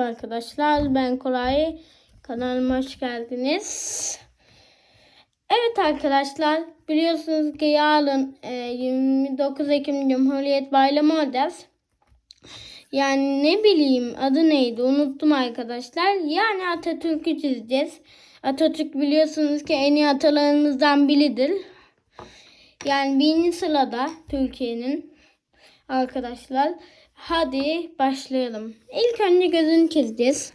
Arkadaşlar ben Koray. Kanalıma hoş geldiniz. Evet arkadaşlar biliyorsunuz ki yarın e, 29 Ekim Cumhuriyet Bayramı olacağız. Yani ne bileyim adı neydi unuttum arkadaşlar. Yani Atatürk'ü çizeceğiz. Atatürk biliyorsunuz ki en iyi atalarımızdan biridir. Yani birinci sırada Türkiye'nin arkadaşlar. Hadi başlayalım. İlk önce gözünü çizeceğiz.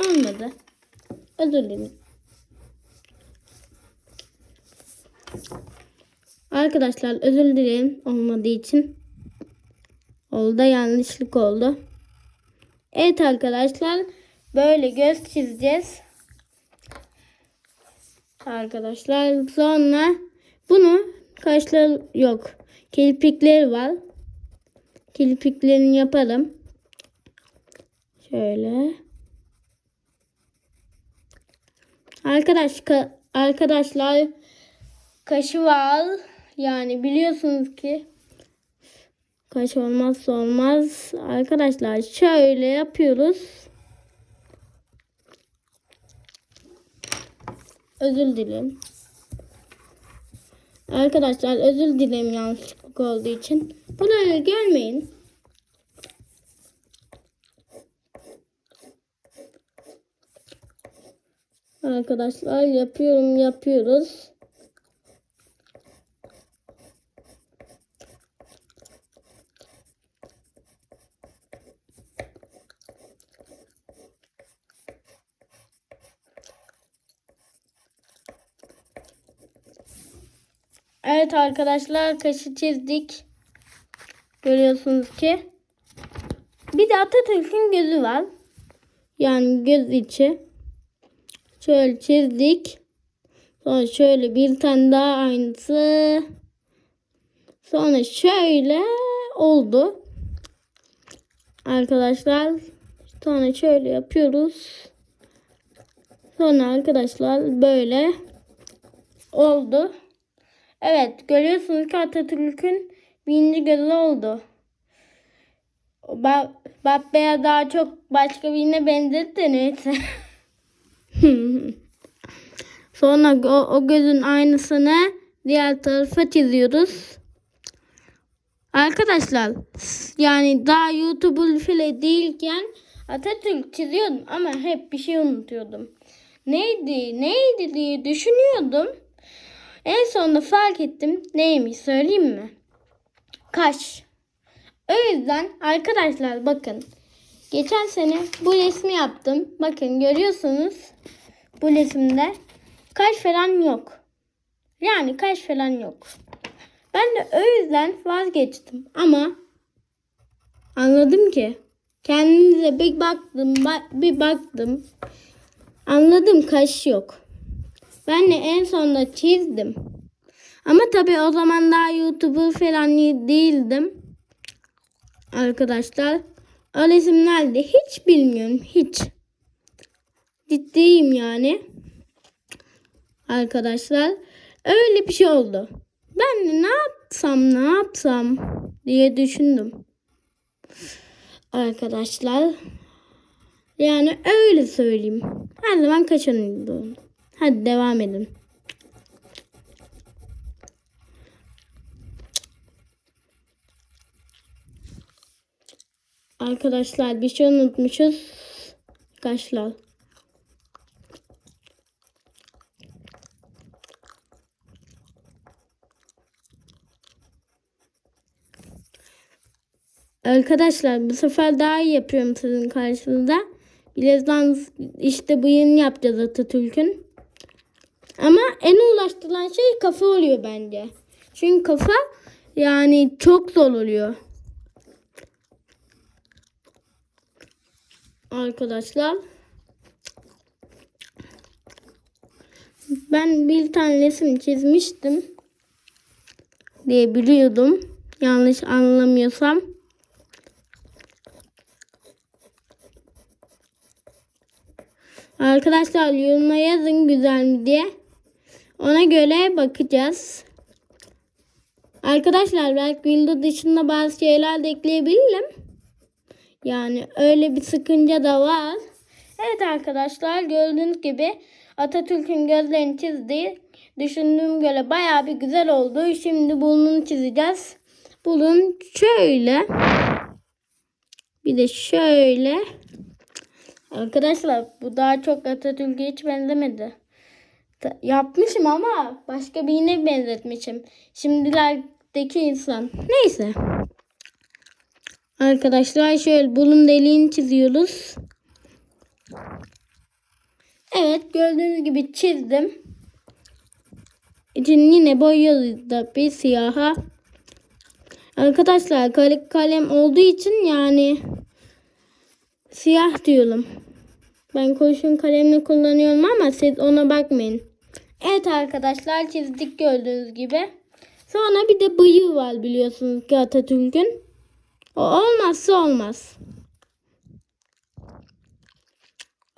Olmadı. Özür dilerim. Arkadaşlar özür dilerim olmadığı için. Oldu yanlışlık oldu. Evet arkadaşlar böyle göz çizeceğiz. Arkadaşlar sonra bunu kaşlar yok. Kirpikleri var. Kirpiklerini yapalım. Şöyle. Arkadaş ka- arkadaşlar kaşı var. Yani biliyorsunuz ki kaş olmazsa olmaz. Arkadaşlar şöyle yapıyoruz. Özür dilerim. Arkadaşlar özür dilerim yanlışlık olduğu için. Buraya gelmeyin. Arkadaşlar yapıyorum yapıyoruz. Arkadaşlar kaşı çizdik. Görüyorsunuz ki. Bir de Atatürk'ün gözü var. Yani göz içi. Şöyle çizdik. Sonra şöyle bir tane daha aynısı. Sonra şöyle oldu. Arkadaşlar sonra şöyle yapıyoruz. Sonra arkadaşlar böyle oldu. Evet görüyorsunuz ki Atatürk'ün birinci gözü oldu. Ba Babbe'ye daha çok başka birine benzedi de neyse. Sonra o, o gözün aynısını diğer tarafa çiziyoruz. Arkadaşlar yani daha YouTuber falan değilken Atatürk çiziyordum ama hep bir şey unutuyordum. Neydi neydi diye düşünüyordum. En sonunda fark ettim. Neymiş söyleyeyim mi? Kaş. O yüzden arkadaşlar bakın. Geçen sene bu resmi yaptım. Bakın görüyorsunuz. Bu resimde kaş falan yok. Yani kaş falan yok. Ben de o yüzden vazgeçtim. Ama anladım ki kendimize bir baktım, bir baktım. Anladım kaş yok. Ben de en sonunda çizdim. Ama tabii o zaman daha YouTuber falan değildim. Arkadaşlar. O resim nerede? Hiç bilmiyorum. Hiç. Ciddiyim yani. Arkadaşlar. Öyle bir şey oldu. Ben de ne yapsam ne yapsam diye düşündüm. Arkadaşlar. Yani öyle söyleyeyim. Her zaman kaçınıyordum. Hadi devam edin. Arkadaşlar bir şey unutmuşuz. Kaşlar. Arkadaşlar bu sefer daha iyi yapıyorum sizin karşınızda. Birazdan işte bıyığını yapacağız Atatürk'ün. Ama en uğraştırılan şey kafa oluyor bence. Çünkü kafa yani çok zor oluyor. Arkadaşlar. Ben bir tane resim çizmiştim. Diye biliyordum. Yanlış anlamıyorsam. Arkadaşlar yoruma yazın güzel mi diye. Ona göre bakacağız. Arkadaşlar belki video dışında bazı şeyler de ekleyebilirim. Yani öyle bir sıkınca da var. Evet arkadaşlar gördüğünüz gibi Atatürk'ün gözlerini çizdi. Düşündüğüm göre bayağı bir güzel oldu. Şimdi burnunu çizeceğiz. Burun şöyle. Bir de şöyle. Arkadaşlar bu daha çok Atatürk'e hiç benzemedi. Yapmışım ama başka birine benzetmişim. Şimdilerdeki insan. Neyse. Arkadaşlar şöyle burun deliğini çiziyoruz. Evet gördüğünüz gibi çizdim. İçini yine boyuyoruz da bir siyaha. Arkadaşlar kale- kalem olduğu için yani siyah diyorum. Ben kurşun kalemle kullanıyorum ama siz ona bakmayın. Evet arkadaşlar çizdik gördüğünüz gibi. Sonra bir de bıyığı var biliyorsunuz ki Atatürk'ün. O olmazsa olmaz.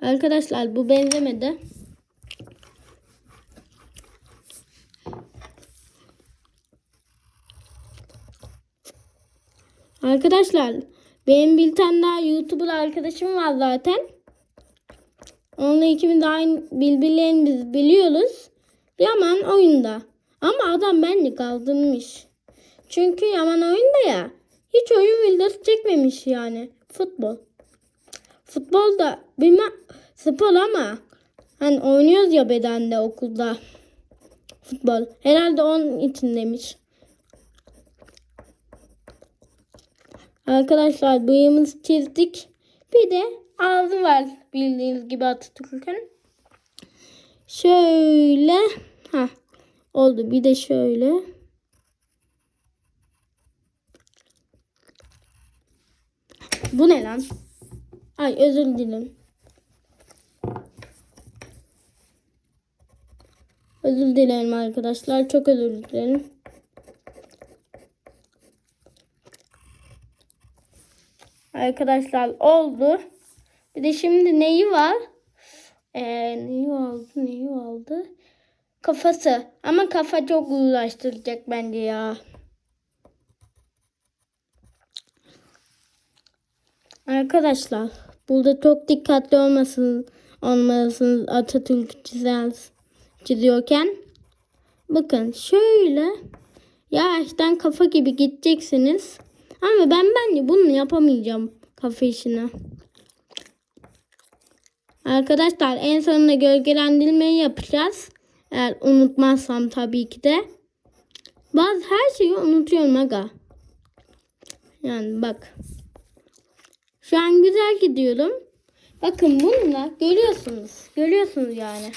Arkadaşlar bu benzemedi. Arkadaşlar benim bir tane daha YouTuber arkadaşım var zaten. Onunla ikimiz aynı birbirlerimizi biliyoruz. Yaman oyunda. Ama adam bence kaldırmış. Çünkü Yaman oyunda ya. Hiç oyun videosu çekmemiş yani. Futbol. Futbol da bilmem spor ama hani oynuyoruz ya bedende okulda. Futbol. Herhalde onun için demiş. Arkadaşlar bıyığımızı çizdik. Bir de ağzı var bildiğiniz gibi Atatürk'ün. Şöyle. ha oldu. Bir de şöyle. Bu ne lan? Ay özür dilerim. Özür dilerim arkadaşlar. Çok özür dilerim. Arkadaşlar oldu. Bir de şimdi neyi var? Ee, neyi oldu? Neyi oldu? Kafası. Ama kafa çok uğraştıracak bence ya. Arkadaşlar burada çok dikkatli olmasın olmalısınız Atatürk çizen, çiziyorken. Bakın şöyle yavaştan kafa gibi gideceksiniz. Ama ben bence bunu yapamayacağım kafa işini. Arkadaşlar en sonunda gölgelendirmeyi yapacağız. Eğer unutmazsam tabii ki de. Bazı her şeyi unutuyorum aga. Yani bak. Şu an güzel gidiyorum. Bakın bununla görüyorsunuz. Görüyorsunuz yani.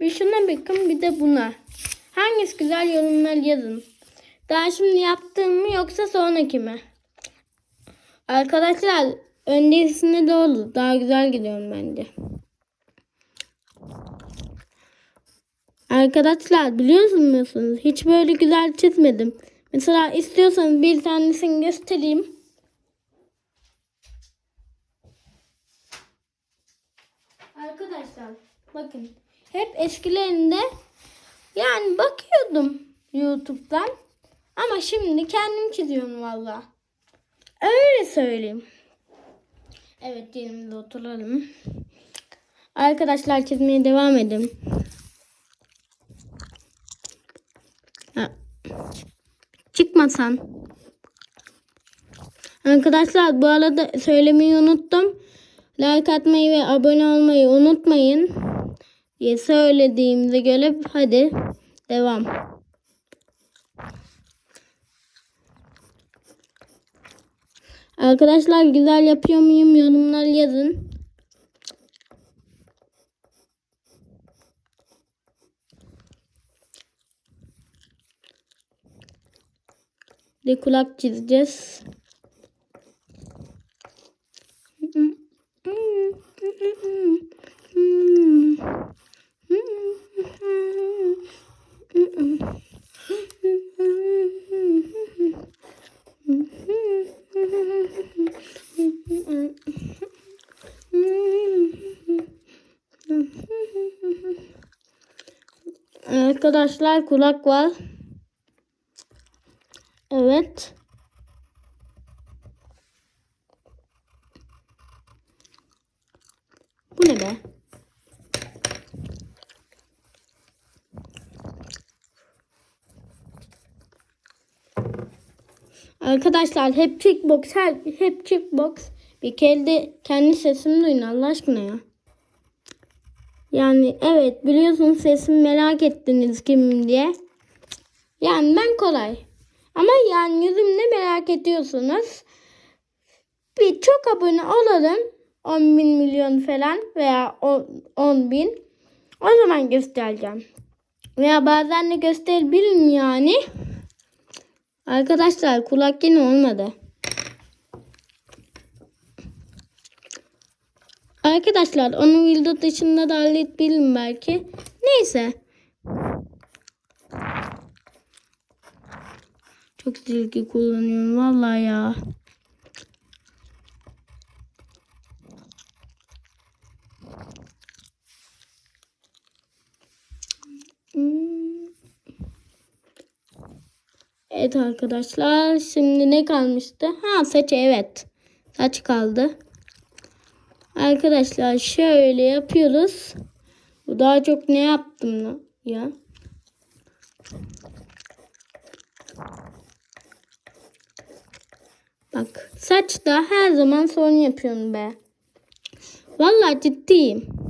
Bir şuna bakın bir de buna. Hangisi güzel yorumlar yazın. Daha şimdi yaptığım mı yoksa sonraki mi? Arkadaşlar öncesinde de olur. Daha güzel gidiyorum bence. Arkadaşlar biliyor musunuz? Hiç böyle güzel çizmedim. Mesela istiyorsanız bir tanesini göstereyim. Arkadaşlar bakın hep eskilerinde yani bakıyordum YouTube'dan ama şimdi kendim çiziyorum valla. Öyle söyleyeyim. Evet yerimizde oturalım. Arkadaşlar çizmeye devam edin. Çıkmasan. Arkadaşlar bu arada söylemeyi unuttum. Like atmayı ve abone olmayı unutmayın. diye söylediğimize göre hadi devam. Arkadaşlar güzel yapıyor muyum yorumlar yazın. Bir kulak çizeceğiz. arkadaşlar kulak var. Evet. Bu ne be? Arkadaşlar hep kickbox, her, hep kickbox. Bir kendi kendi sesimi duyun Allah aşkına ya. Yani evet biliyorsunuz sesimi merak ettiniz kimim diye. Yani ben kolay. Ama yani yüzümde merak ediyorsunuz. Bir çok abone olalım. 10 bin milyon falan veya 10 bin. O zaman göstereceğim. Veya bazen de gösterebilirim yani. Arkadaşlar kulak yine olmadı. Arkadaşlar onu video dışında da halledebilirim belki. Neyse. Çok silgi kullanıyorum vallahi ya. Evet arkadaşlar şimdi ne kalmıştı? Ha saç evet. Saç kaldı. Arkadaşlar şöyle yapıyoruz. Bu daha çok ne yaptım ya? Bak saçta her zaman sorun yapıyorum be. Vallahi ciddiyim.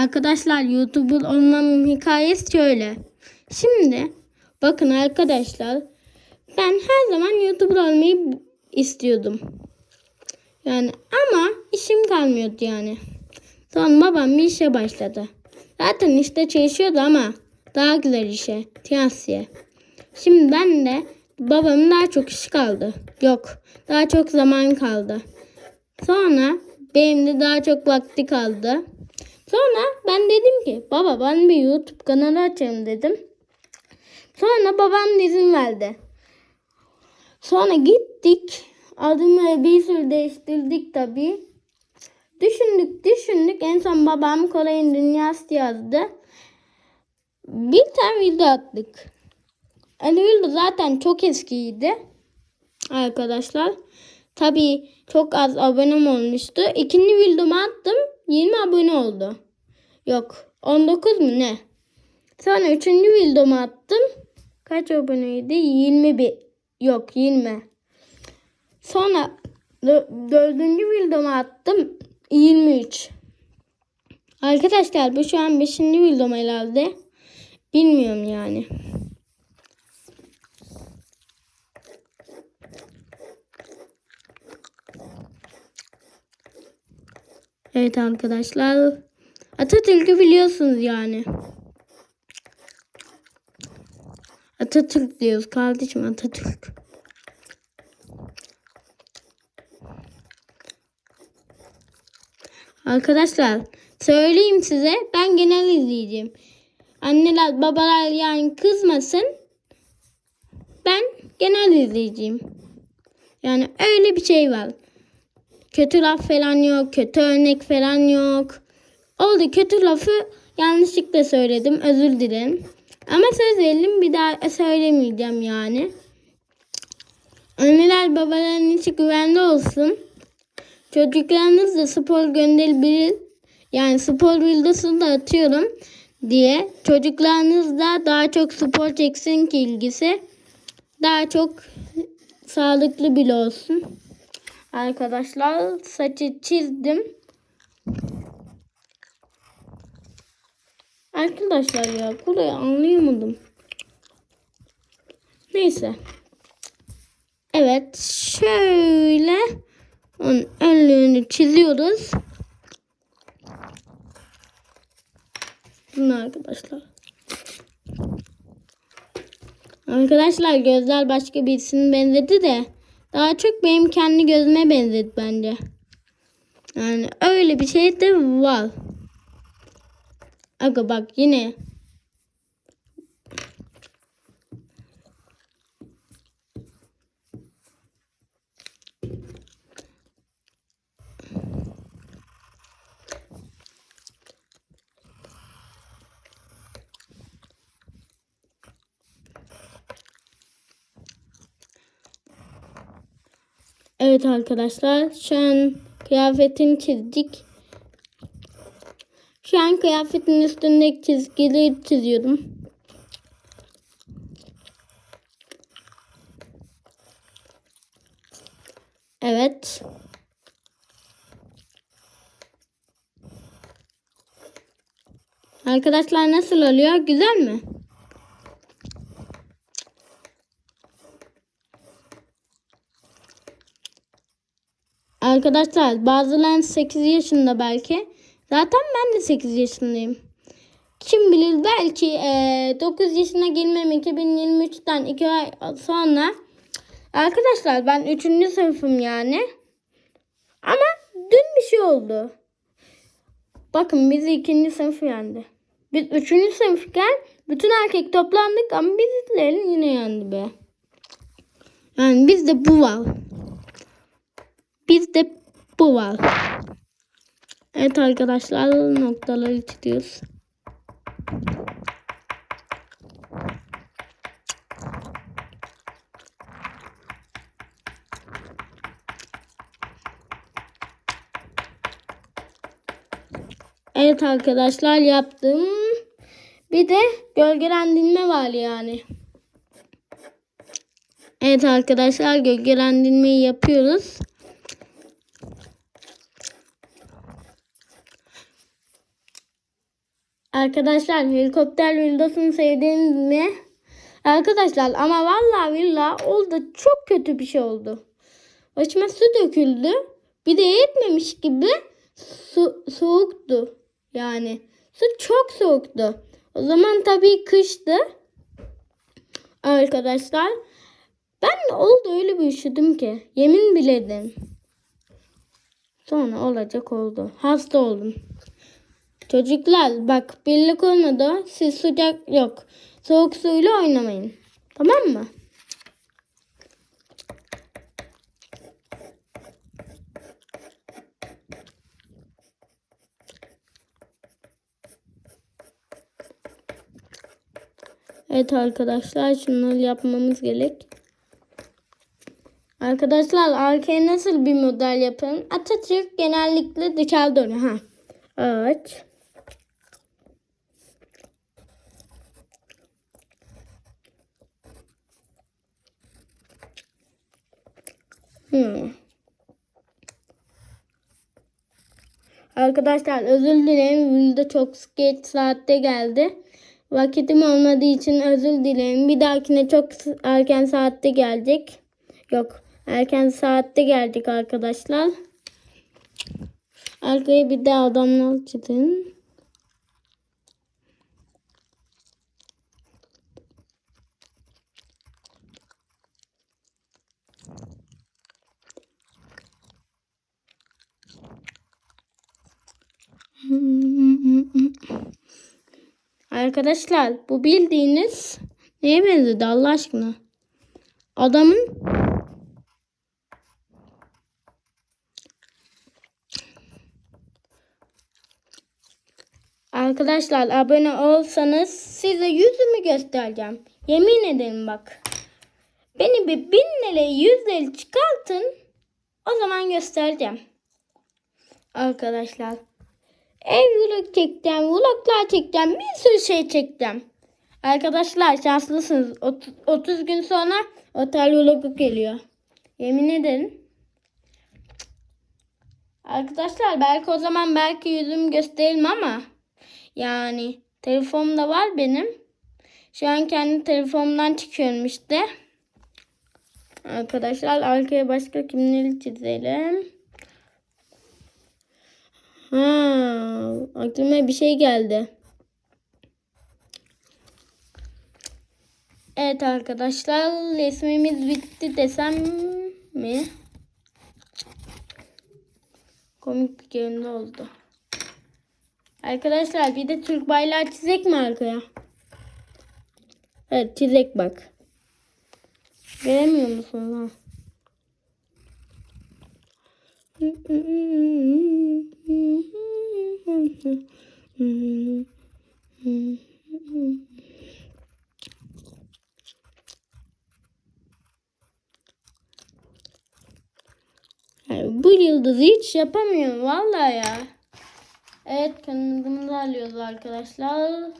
Arkadaşlar YouTuber olmamın hikayesi şöyle. Şimdi bakın arkadaşlar ben her zaman YouTuber olmayı istiyordum. Yani ama işim kalmıyordu yani. Sonra babam bir işe başladı. Zaten işte çalışıyordu ama daha güzel işe. Tiyasiye. Şimdi ben de babamın daha çok iş kaldı. Yok daha çok zaman kaldı. Sonra benim de daha çok vakti kaldı. Sonra ben dedim ki baba ben bir YouTube kanalı açayım dedim. Sonra babam izin verdi. Sonra gittik. Adımı bir sürü değiştirdik tabi. Düşündük düşündük. En son babam Koray'ın Dünyası yazdı. Bir tane video attık. Yani video zaten çok eskiydi. Arkadaşlar. Tabi çok az abonem olmuştu. İkinci videomu attım. 20 abone oldu. Yok 19 mu ne? Sonra üçüncü videomu attım. Kaç aboneydi? 21. Yok 20. Sonra dördüncü videomu attım. 23. Arkadaşlar bu şu an 5. videom herhalde. Bilmiyorum yani. Evet arkadaşlar. Atatürk'ü biliyorsunuz yani. Atatürk diyoruz kardeşim Atatürk. Arkadaşlar söyleyeyim size ben genel izleyeceğim. Anneler babalar yani kızmasın. Ben genel izleyeceğim. Yani öyle bir şey var. Kötü laf falan yok. Kötü örnek falan yok. Oldu kötü lafı yanlışlıkla söyledim. Özür dilerim. Ama söz verelim bir daha söylemeyeceğim yani. Anneler babaların içi güvende olsun. Çocuklarınız da spor gönderebilir. Yani spor videosunu da atıyorum diye. Çocuklarınız da daha çok spor çeksin ki ilgisi. Daha çok sağlıklı bile olsun. Arkadaşlar saçı çizdim. Arkadaşlar ya burayı anlayamadım. Neyse. Evet şöyle onun önlüğünü çiziyoruz. Bunu arkadaşlar. Arkadaşlar gözler başka birisinin benzedi de daha çok benim kendi gözüme benzedi bence. Yani öyle bir şey de var. Aga bak yine. Evet arkadaşlar şu an kıyafetini çizdik. Şu an kıyafetin üstündeki çizgileri çiziyorum. Evet. Arkadaşlar nasıl oluyor? Güzel mi? Arkadaşlar bazıları 8 yaşında belki. Zaten ben de 8 yaşındayım. Kim bilir belki eee 9 yaşına girmem 2023'ten 2 ay sonra. Arkadaşlar ben 3. sınıfım yani. Ama dün bir şey oldu. Bakın biz ikinci sınıf yendi. Biz üçüncü sınıfken bütün erkek toplandık ama bizlerin yine yendi be. Yani bizde bu var. Bizde bu var. Evet arkadaşlar noktaları çiziyoruz. Evet arkadaşlar yaptım. Bir de gölgelendirme var yani. Evet arkadaşlar gölgelendirmeyi yapıyoruz. Arkadaşlar helikopter villasını sevdiniz mi? Arkadaşlar ama vallahi villa oldu çok kötü bir şey oldu. Başıma su döküldü. Bir de yetmemiş gibi su, soğuktu. Yani su çok soğuktu. O zaman tabii kıştı. Arkadaşlar ben oldu öyle bir üşüdüm ki. Yemin biledim. Sonra olacak oldu. Hasta oldum. Çocuklar bak birlik olmadı. Siz sıcak yok. Soğuk suyla oynamayın. Tamam mı? Evet arkadaşlar şunları yapmamız gerek. Arkadaşlar arkaya nasıl bir model yapın? Atatürk genellikle dışarıda oluyor. Ha. Evet. Hmm. Arkadaşlar özür dilerim. Video çok geç saatte geldi. Vakitim olmadığı için özür dilerim. Bir dahakine çok erken saatte gelecek. Yok. Erken saatte geldik arkadaşlar. Arkaya bir de adamlar çizin. Arkadaşlar bu bildiğiniz neye benzedi Allah aşkına? Adamın Arkadaşlar abone olsanız size yüzümü göstereceğim. Yemin ederim bak. Beni bir bin lira yüz lira çıkartın. O zaman göstereceğim. Arkadaşlar. Ev vlog çekeceğim. Vloglar çekeceğim. Bir sürü şey çekeceğim. Arkadaşlar şanslısınız. 30, 30 gün sonra otel vlogu geliyor. Yemin ederim. Arkadaşlar belki o zaman belki yüzümü gösteririm ama yani telefonumda var benim. Şu an kendi telefonumdan çıkıyorum işte. Arkadaşlar arkaya başka kimleri çizelim. Ha, aklıma bir şey geldi. Evet arkadaşlar resmimiz bitti desem mi? Komik bir görüntü oldu. Arkadaşlar bir de Türk bayrağı çizek mi arkaya? Evet çizek bak. Göremiyor musun ha? Bu yıldızı hiç yapamıyorum vallahi ya. Evet kanadımızı alıyoruz arkadaşlar.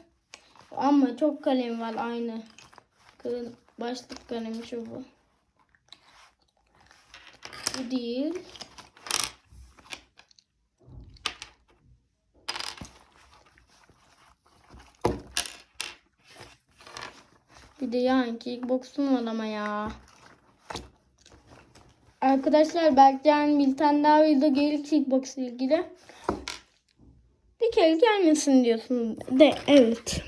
Ama çok kalem var aynı. Başlık kalemi şu bu. Bu değil. Bir de yan kickbox'um var ama ya. Arkadaşlar belki yani bir tane daha video gelir kickbox ilgili. Bir kere gelmesin diyorsun de evet.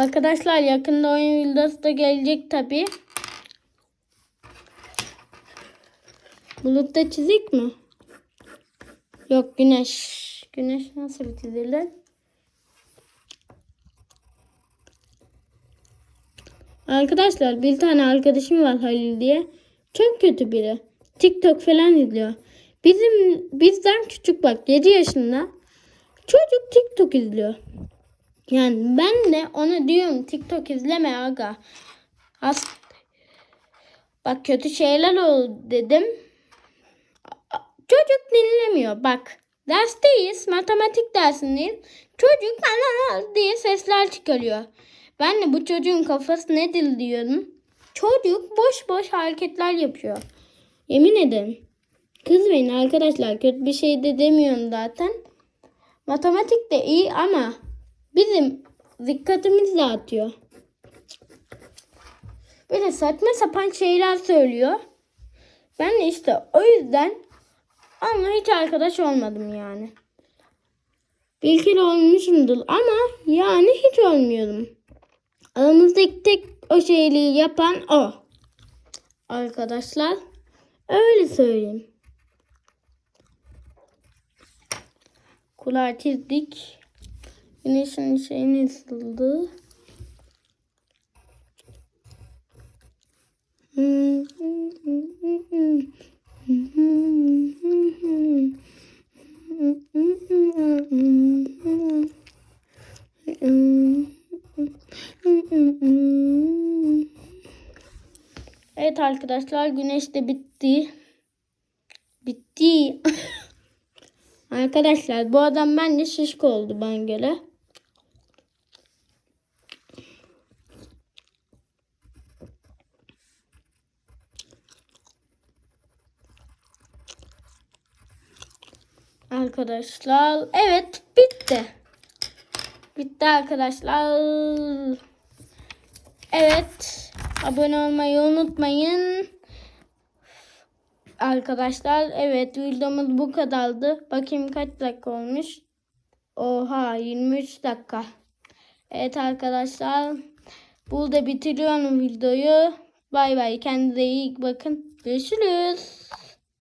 Arkadaşlar yakında oyun videosu da gelecek tabi. Bulutta çizik mi? Yok güneş. Güneş nasıl çizilir? Arkadaşlar bir tane arkadaşım var Halil diye. Çok kötü biri. TikTok falan izliyor. Bizim bizden küçük bak 7 yaşında. Çocuk TikTok izliyor. Yani ben de ona diyorum TikTok izleme aga. As Bak kötü şeyler oldu dedim. Çocuk dinlemiyor. Bak dersteyiz. Matematik dersindeyiz. Çocuk ana diye sesler çıkarıyor. Ben de bu çocuğun kafası nedir diyorum. Çocuk boş boş hareketler yapıyor. Yemin ederim. Kızmayın arkadaşlar. Kötü bir şey de demiyorum zaten. Matematik de iyi ama bizim dikkatimiz dağıtıyor. Böyle saçma sapan şeyler söylüyor. Ben de işte o yüzden onunla hiç arkadaş olmadım yani. Bir kere olmuşumdur ama yani hiç olmuyorum. Aramızdaki tek o şeyliği yapan o. Arkadaşlar öyle söyleyeyim. Kulağı çizdik. Güneşin şeyi nasıldı? Evet arkadaşlar güneş de bitti. Bitti. arkadaşlar bu adam bence şişko oldu bana göre. Arkadaşlar evet bitti. Bitti arkadaşlar. Evet. Abone olmayı unutmayın. Arkadaşlar evet videomuz bu kadardı. Bakayım kaç dakika olmuş. Oha 23 dakika. Evet arkadaşlar. Burada bitiriyorum videoyu. Bay bay. Kendinize iyi bakın. Görüşürüz.